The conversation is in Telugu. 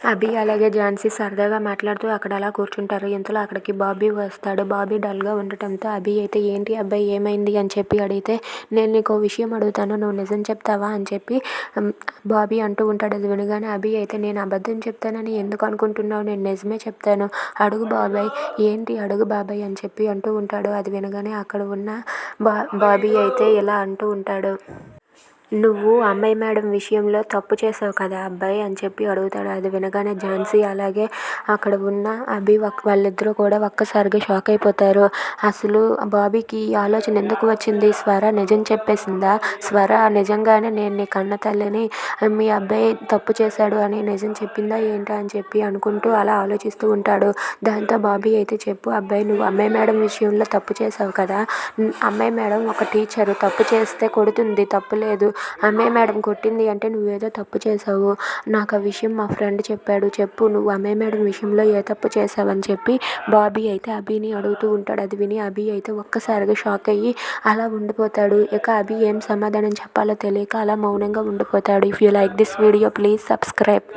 అభి అలాగే ఝాన్సీ సరదాగా మాట్లాడుతూ అక్కడ అలా కూర్చుంటారు. ఇంతలో అక్కడికి బాబీ వస్తాడు? బాబీ డల్గా ఉండటంతో అభి అయితే ఏంటి అబ్బాయి ఏమైంది? అని చెప్పి అడిగితే నేను నీకు విషయం అడుగుతాను. నువ్వు నిజం చెప్తావా? అని చెప్పి బాబీ అంటూ ఉంటాడు. అది వినగానే అభి అయితే నేను అబద్ధం చెప్తానని ఎందుకు అనుకుంటున్నావు? నేను నిజమే చెప్తాను. అడుగు బాబాయ్. ఏంటి అడుగు బాబాయ్? అని చెప్పి అంటూ ఉంటాడు. అది వినగానే అక్కడ ఉన్న బా బాబీ అయితే ఇలా అంటూ ఉంటాడు. నువ్వు అమ్మాయి మేడం విషయంలో తప్పు చేసావు కదా అబ్బాయి అని చెప్పి అడుగుతాడు. అది వినగానే ఝాన్సీ అలాగే అక్కడ ఉన్న అభి వాళ్ళిద్దరూ కూడా ఒక్కసారిగా షాక్ అయిపోతారు. అసలు బాబీకి ఈ ఆలోచన ఎందుకు వచ్చింది? స్వర నిజం చెప్పేసిందా? స్వర నిజంగానే నేను నీ కన్న తల్లిని మీ అబ్బాయి తప్పు చేశాడు అని నిజం చెప్పిందా ఏంటా? అని చెప్పి అనుకుంటూ అలా ఆలోచిస్తూ ఉంటాడు. దాంతో బాబీ అయితే చెప్పు అబ్బాయి నువ్వు అమ్మాయి మేడం విషయంలో తప్పు చేసావు కదా? అమ్మాయి మేడం ఒక టీచరు తప్పు చేస్తే కొడుతుంది తప్పు లేదు. అమ్మాయి మేడం కొట్టింది అంటే నువ్వేదో తప్పు చేసావు నాకు ఆ విషయం మా ఫ్రెండ్ చెప్పాడు. చెప్పు నువ్వు అమ్మాయి మేడం విషయంలో ఏ తప్పు చేసావని చెప్పి బాబీ అయితే అభిని అడుగుతూ ఉంటాడు. అది విని అభి అయితే ఒక్కసారిగా షాక్ అయ్యి అలా ఉండిపోతాడు. ఇక అభి ఏం సమాధానం చెప్పాలో తెలియక అలా మౌనంగా ఉండిపోతాడు. If you like this video please subscribe